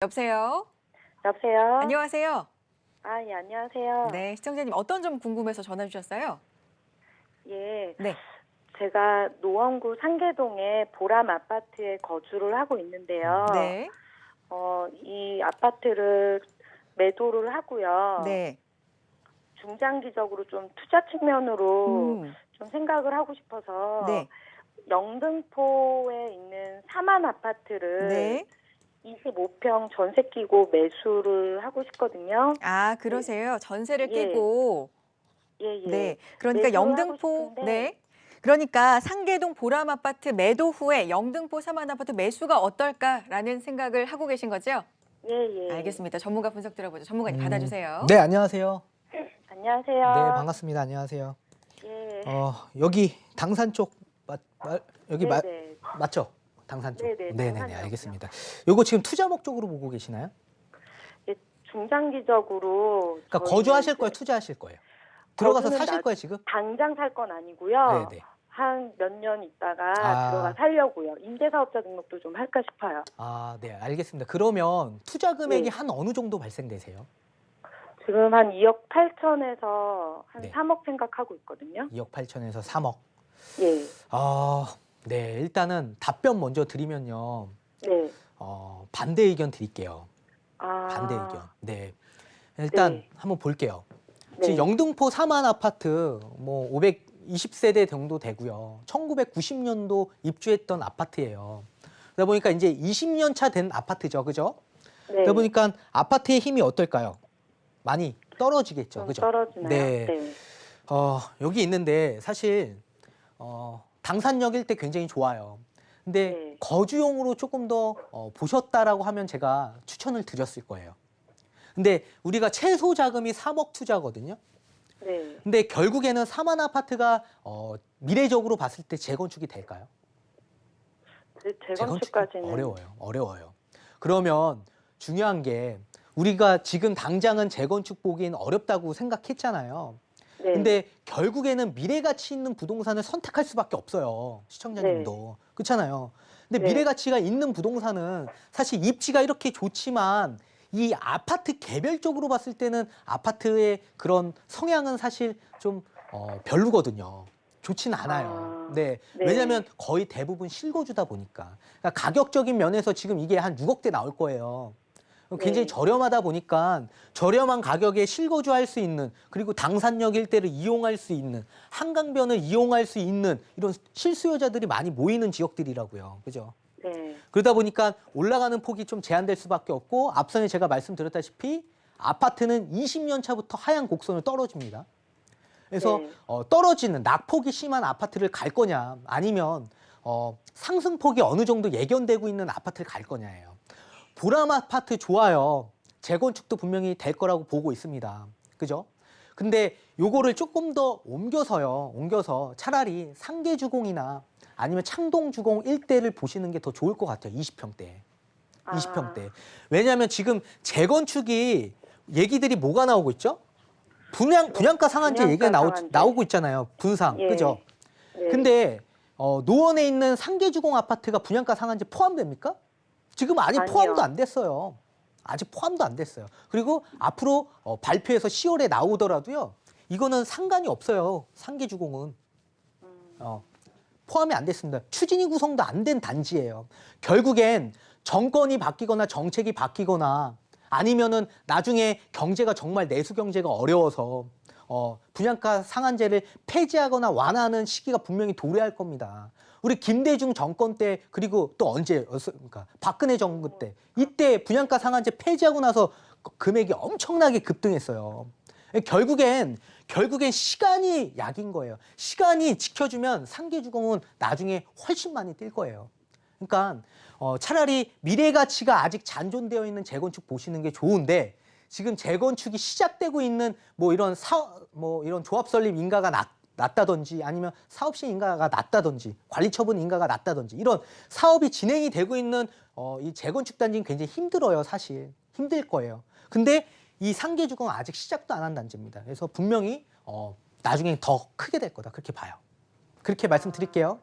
여보세요. 여보세요? 안녕하세요. 아, 예, 안녕하세요. 네, 시청자님 어떤 점 궁금해서 전화 주셨어요? 예, 네. 제가 노원구 상계동의 보람 아파트에 거주를 하고 있는데요. 네. 어, 이 아파트를 매도를 하고요. 네. 중장기적으로 좀 투자 측면으로 음, 좀 생각을 하고 싶어서 네. 영등포에 있는 사만 아파트를 네. 25평 전세 끼고 매수를 하고 싶거든요. 아, 그러세요. 전세를 예. 끼고. 예, 예. 네. 그러니까 매수를 하고 영등포 싶은데. 네. 그러니까 상계동 보람 아파트 매도 후에 영등포 사만 아파트 매수가 어떨까라는 생각을 하고 계신 거죠? 예, 예. 알겠습니다. 전문가 분석 들어보죠. 전문가님 음, 받아주세요. 네, 안녕하세요. 안녕하세요. 네, 반갑습니다. 안녕하세요. 예. 어, 여기 당산 쪽 맞, 맞- 여기 맞, 네네. 맞죠? 당산 쪽. 네네, 네네네. 알겠습니다. 요거 지금 투자 목적으로 보고 계시나요? 예, 중장기적으로 그러니까 거주하실 거예요, 투자하실 거예요? 들어가서 사실 나- 거예요, 지금? 당장 살 건 아니고요. 네네. 한 몇 년 있다가 아. 들어가 살려고요. 임대사업자 등록도 좀 할까 싶어요. 아, 네, 알겠습니다. 그러면 투자 금액이 네. 한 어느 정도 발생되세요? 지금 한 2억 8천에서 한 네. 3억 생각하고 있거든요. 2억 8천에서 3억. 예. 아, 네, 일단은 답변 먼저 드리면요. 네. 어, 반대 의견 드릴게요. 아. 반대 의견. 네. 일단 네. 한번 볼게요. 네. 지금 영등포 사만 아파트 뭐 520세대 정도 되고요. 1990년도 입주했던 아파트예요. 그러다 보니까 이제 20년 차 된 아파트죠. 그죠? 네. 그러다 보니까 아파트의 힘이 어떨까요? 많이 떨어지겠죠. 좀 그죠? 떨어지나요? 네. 네. 어, 여기 있는데 사실 어, 당산역 일대 굉장히 좋아요. 근데 네. 거주용으로 조금 더 어, 보셨다라고 하면 제가 추천을 드렸을 거예요. 근데 우리가 최소 자금이 3억 투자거든요. 네. 근데 결국에는 사만 아파트가 어, 미래적으로 봤을 때 재건축이 될까요? 제- 재건축까지는 어려워요. 어려워요. 그러면 중요한 게 우리가 지금 당장은 재건축 보기엔 어렵다고 생각했잖아요. 네. 근데 결국에는 미래 가치 있는 부동산을 선택할 수밖에 없어요. 시청자님도. 그렇잖아요. 근데 네. 미래 가치가 있는 부동산은 사실 입지가 이렇게 좋지만 이 아파트 개별적으로 봤을 때는 아파트의 그런 성향은 사실 좀 어, 별로거든요. 좋지는 않아요. 아, 네. 네. 왜냐하면 거의 대부분 실거주다 보니까 그러니까 가격적인 면에서 지금 이게 한 6억대 나올 거예요. 굉장히 네. 저렴하다 보니까 저렴한 가격에 실거주할 수 있는 그리고 당산역 일대를 이용할 수 있는 한강변을 이용할 수 있는 이런 실수요자들이 많이 모이는 지역들이라고요. 그죠? 네. 그러다 보니까 올라가는 폭이 좀 제한될 수밖에 없고 앞선에 제가 말씀드렸다시피 아파트는 20년 차부터 하향 곡선을 떨어집니다. 그래서 네. 어, 떨어지는 낙폭이 심한 아파트를 갈 거냐 아니면 어, 상승폭이 어느 정도 예견되고 있는 아파트를 갈 거냐예요. 보람 아파트 좋아요. 재건축도 분명히 될 거라고 보고 있습니다. 그죠? 근데 요거를 조금 더 옮겨서요. 옮겨서 차라리 상계주공이나 아니면 창동주공 일대를 보시는 게 더 좋을 것 같아요. 20평대. 아. 20평대. 왜냐하면 지금 재건축이 얘기들이 뭐가 나오고 있죠? 분양 분양가 상한제 분양가 얘기가 나오, 상한제. 나오고 있잖아요. 분상. 예. 그죠? 네. 근데 어, 노원에 있는 상계주공 아파트가 분양가 상한제 포함됩니까? 지금 아직 아니요. 포함도 안 됐어요. 아직 포함도 안 됐어요. 그리고 앞으로 어, 발표해서 10월에 나오더라도요. 이거는 상관이 없어요. 상계주공은. 음. 어, 포함이 안 됐습니다. 추진위 구성도 안 된 단지예요. 결국엔 정권이 바뀌거나 정책이 바뀌거나 아니면은 나중에 경제가 정말 내수 경제가 어려워서 어, 분양가 상한제를 폐지하거나 완화하는 시기가 분명히 도래할 겁니다. 우리 김대중 정권 때 그리고 또 언제였습니까? 박근혜 정부 때 이때 분양가 상한제 폐지하고 나서 금액이 엄청나게 급등했어요. 결국엔 결국엔 시간이 약인 거예요. 시간이 지켜주면 상계주공은 나중에 훨씬 많이 뛸 거예요. 그러니까 어, 차라리 미래 가치가 아직 잔존되어 있는 재건축 보시는 게 좋은데 지금 재건축이 시작되고 있는 뭐 이런 사뭐 이런 조합 설립 인가가 낮, 낮다든지 아니면 사업시 인가가 낮다든지 관리 처분 인가가 낮다든지 이런 사업이 진행이 되고 있는 어, 이 재건축 단지는 굉장히 힘들어요, 사실. 힘들 거예요. 근데 이 상계주공은 아직 시작도 안 한 단지입니다. 그래서 분명히 어, 나중에 더 크게 될 거다. 그렇게 봐요. 그렇게 말씀드릴게요.